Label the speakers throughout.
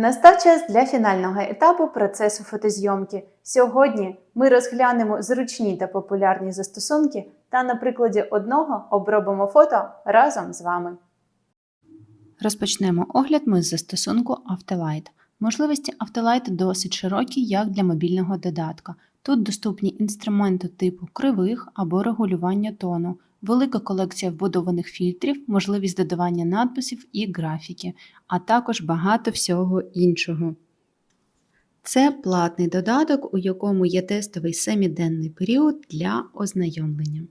Speaker 1: Настав час для фінального етапу процесу фотозйомки. Сьогодні ми розглянемо зручні та популярні застосунки та на прикладі одного обробимо фото разом з вами.
Speaker 2: Розпочнемо огляд ми з застосунку Afterlight. Можливості Afterlight досить широкі, як для мобільного додатка. Тут доступні інструменти типу кривих або регулювання тону, велика колекція вбудованих фільтрів, можливість додавання надписів і графіки, а також багато всього іншого. Це платний додаток, у якому є тестовий семіденний період для ознайомлення.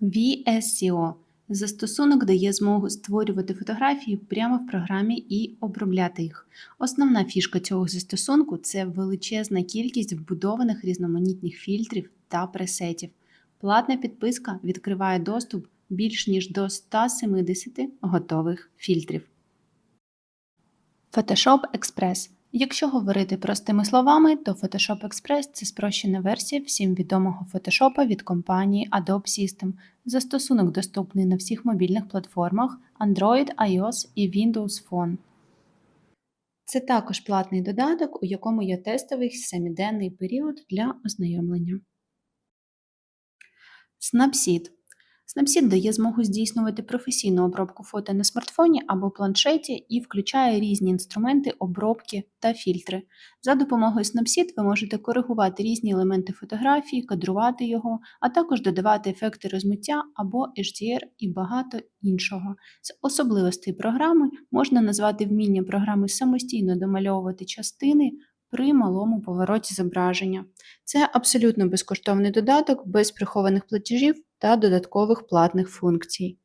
Speaker 2: VSCO Застосунок дає змогу створювати фотографії прямо в програмі і обробляти їх. Основна фішка цього застосунку це величезна кількість вбудованих різноманітних фільтрів та пресетів. Платна підписка відкриває доступ більш ніж до 170 готових фільтрів. Photoshop Express Якщо говорити простими словами, то Photoshop Express це спрощена версія всім відомого Photoshop від компанії Adobe System. Застосунок доступний на всіх мобільних платформах Android, iOS і Windows Phone. Це також платний додаток, у якому є тестовий семиденний період для ознайомлення. Snapseed Snapseed дає змогу здійснювати професійну обробку фото на смартфоні або планшеті і включає різні інструменти обробки та фільтри. За допомогою Snapseed ви можете коригувати різні елементи фотографії, кадрувати його, а також додавати ефекти розмиття або HDR і багато іншого. З особливостей програми можна назвати вміння програми самостійно домальовувати частини при малому повороті зображення. Це абсолютно безкоштовний додаток без прихованих платежів та додаткових платних функцій.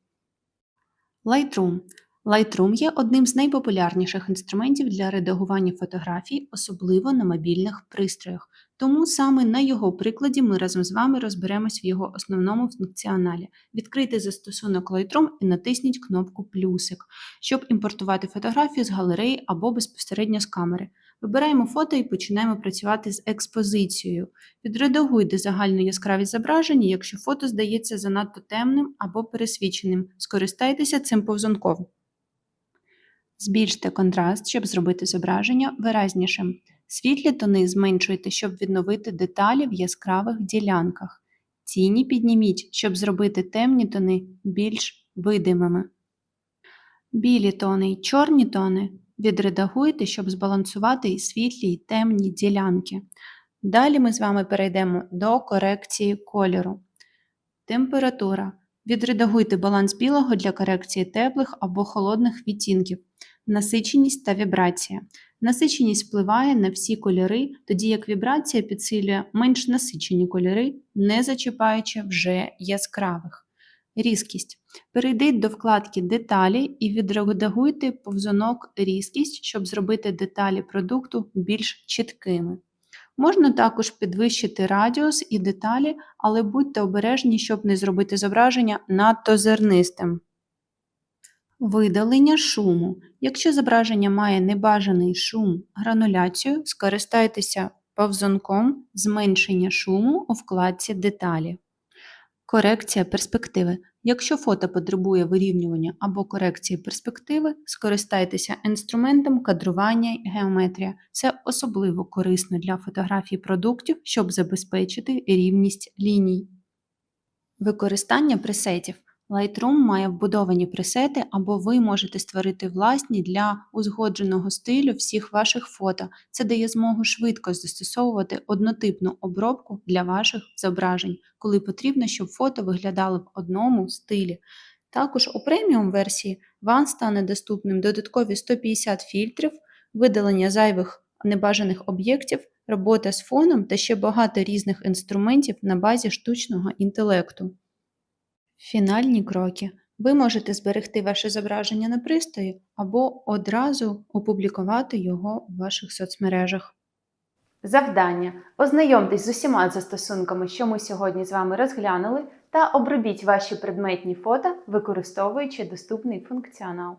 Speaker 2: Lightroom Lightroom є одним з найпопулярніших інструментів для редагування фотографій, особливо на мобільних пристроях. Тому саме на його прикладі ми разом з вами розберемось в його основному функціоналі. Відкрийте застосунок Lightroom і натисніть кнопку плюсик, щоб імпортувати фотографію з галереї або безпосередньо з камери. Вибираємо фото і починаємо працювати з експозицією. Відредагуйте загальну яскравість зображення, якщо фото здається занадто темним або пересвіченим. Скористайтеся цим повзунком. Збільште контраст, щоб зробити зображення виразнішим. Світлі тони зменшуйте, щоб відновити деталі в яскравих ділянках. Тіні підніміть, щоб зробити темні тони більш видимими. Білі тони й чорні тони відредагуйте, щоб збалансувати і світлі і темні ділянки. Далі ми з вами перейдемо до корекції кольору. Температура. Відредагуйте баланс білого для корекції теплих або холодних відтінків. Насиченість та вібрація. Насиченість впливає на всі кольори, тоді як вібрація підсилює менш насичені кольори, не зачіпаючи вже яскравих. Різкість. Перейдіть до вкладки Деталі і відредагуйте повзунок Різкість, щоб зробити деталі продукту більш чіткими. Можна також підвищити радіус і деталі, але будьте обережні, щоб не зробити зображення надто зернистим. Видалення шуму. Якщо зображення має небажаний шум, грануляцію, скористайтеся повзунком зменшення шуму у вкладці Деталі. Корекція перспективи. Якщо фото потребує вирівнювання або корекції перспективи, скористайтеся інструментом кадрування і геометрія. Це особливо корисно для фотографій продуктів, щоб забезпечити рівність ліній. Використання пресетів. Lightroom має вбудовані пресети, або ви можете створити власні для узгодженого стилю всіх ваших фото. Це дає змогу швидко застосовувати однотипну обробку для ваших зображень, коли потрібно, щоб фото виглядало в одному стилі. Також у преміум версії вам стане доступним додаткові 150 фільтрів, видалення зайвих небажаних об'єктів, робота з фоном та ще багато різних інструментів на базі штучного інтелекту. Фінальні кроки. Ви можете зберегти ваше зображення на пристрої або одразу опублікувати його в ваших соцмережах.
Speaker 1: Завдання. Ознайомтесь з усіма застосунками, що ми сьогодні з вами розглянули, та обробіть ваші предметні фото, використовуючи доступний функціонал.